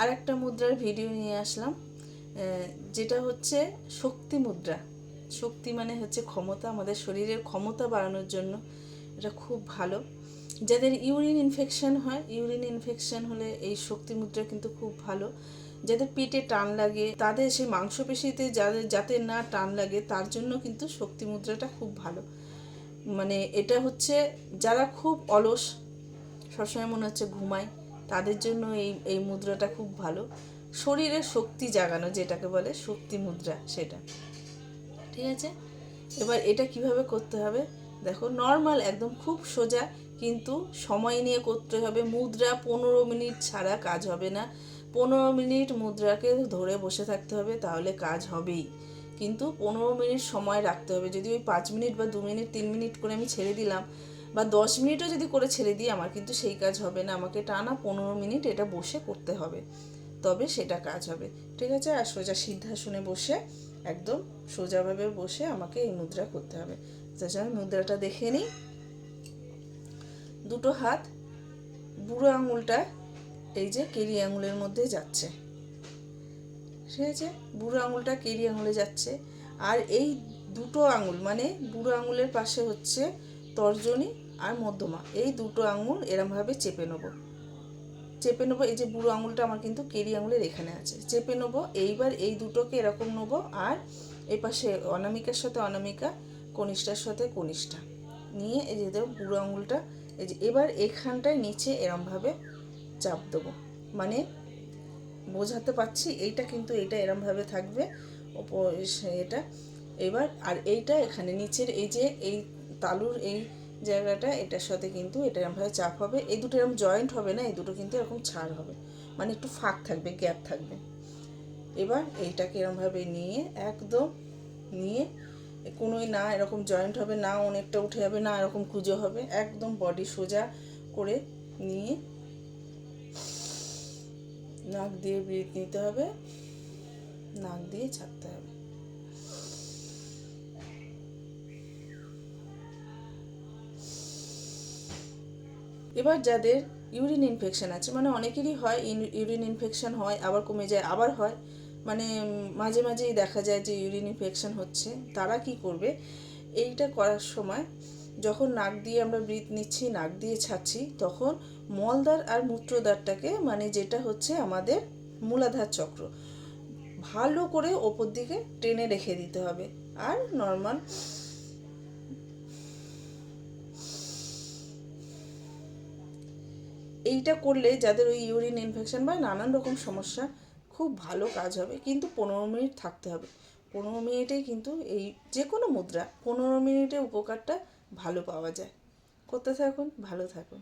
আর একটা মুদ্রার ভিডিও নিয়ে আসলাম যেটা হচ্ছে শক্তি মুদ্রা। শক্তি মানে হচ্ছে ক্ষমতা, আমাদের শরীরের ক্ষমতা বাড়ানোর জন্য। এটা খুব ভালো। যাদের ইউরিন ইনফেকশন হয় ইউরিন ইনফেকশন হলে এই শক্তি মুদ্রা কিন্তু খুব ভালো। যাদের পেটে টান লাগে, তাদের সেই মাংসপেশিতে যাদের, যাতে না টান লাগে, তার জন্য কিন্তু শক্তি মুদ্রাটা খুব ভালো। মানে এটা হচ্ছে, যারা খুব অলস, সবসময় মনে হচ্ছে ঘুমায় তাদের জন্য এই এই মুদ্রাটা খুব ভালো। শরীরের শক্তি জাগানো যেটাকে বলে, শক্তি মুদ্রা সেটা। ঠিক আছে? এবার এটা কীভাবে করতে হবে? দেখো নর্মাল একদম খুব সোজা, কিন্তু সময় নিয়ে করতে হবে। মুদ্রা পনেরো মিনিট ছাড়া কাজ হবে না। পনেরো মিনিট মুদ্রাকে ধরে বসে থাকতে হবে, তাহলে কাজ হবেই। কিন্তু পনেরো মিনিট সময় রাখতে হবে। যদি ওই পাঁচ মিনিট বা দু মিনিট, তিন মিনিট করে আমি ছেড়ে দিলাম বা দশ মিনিটও যদি করে ছেড়ে দিই, আমার কিন্তু সেই কাজ হবে না। আমাকে টানা পনেরো মিনিট এটা বসে করতে হবে। তবে সেটা কাজ হবে। ঠিক আছে? আর সোজা সিদ্ধাসনে বসে, একদম সোজাভাবে বসে আমাকে এই মুদ্রা করতে হবে। তাছাড়া আমি মুদ্রাটা দেখে নিই। দুটো হাত, বুড়ো আঙুলটা এই যে কেরি আঙুলের মধ্যে যাচ্ছে। ঠিক আছে? বুড়ো আঙুলটা কেরি আঙুলে যাচ্ছে। আর এই দুটো আঙুল মানে বুড়ো আঙুলের পাশে হচ্ছে তর্জনী আর মধ্যমা, এই দুটো আঙুল এরমভাবে চেপে নেব। চেপে নেব, এই যে বুড়ো আঙুলটা আমার কিন্তু কেরি আঙুলের এখানে আছে। চেপে নেব, এইবার এই দুটোকে এরকম নেব, আর এই পাশে অনামিকার সাথে অনামিকা, কনিষ্ঠার সাথে কনিষ্ঠা। নিয়ে এই যে বুড়ো আঙুলটা, এই যে এবার এখানটায় নিচে এরমভাবে চাপ দেবো। মানে বোঝাতে পারছি, এইটা কিন্তু এটা এরমভাবে থাকবে এটা। এবার, আর এইটা এখানে, নিচের এই যে এই তালুর এই জায়গাটা, এটার সাথে কিন্তু এটা এরমভাবে চাপ হবে। এই দুটো এরকম জয়েন্ট হবে না, এই দুটো কিন্তু এরকম ছাড় হবে। মানে একটু ফাঁক থাকবে গ্যাপ থাকবে। এবার এইটাকে এরমভাবে নিয়ে, একদম নিয়ে, কোনোই না এরকম জয়েন্ট হবে, না অনেকটা উঠে যাবে, না এরকম কুজো হবে। একদম বডি সোজা করে নিয়ে, নাক দিয়ে ব্রিথ নিতে হবে, নাক দিয়ে ছাড়তে হবে। এবার যাদের ইউরিন ইনফেকশান আছে মানে অনেকেরই হয় ইউরিন ইনফেকশান হয়, আবার কমে যায়, আবার হয় মানে মাঝে মাঝেই দেখা যায় যে ইউরিন ইনফেকশান হচ্ছে, তারা কি করবে? এইটা করার সময় যখন নাক দিয়ে আমরা ব্রিথ নিচ্ছি, নাক দিয়ে ছাড়ছি, তখন মলদ্বার আর মূত্রদ্বারটাকে মানে যেটা হচ্ছে আমাদের মূলাধার চক্র, ভালো করে ওপর দিকে টেনে রেখে দিতে হবে। আর নর্মাল এইটা করলে যাদের ওই ইউরিন ইনফেকশন বা নানান রকম সমস্যা, খুব ভালো কাজ হবে। কিন্তু পনেরো মিনিট থাকতে হবে। পনেরো মিনিটেই কিন্তু এই যে কোনো মুদ্রা, পনেরো মিনিটে উপকারটা ভালো পাওয়া যায়। করতে থাকুন, ভালো থাকুন।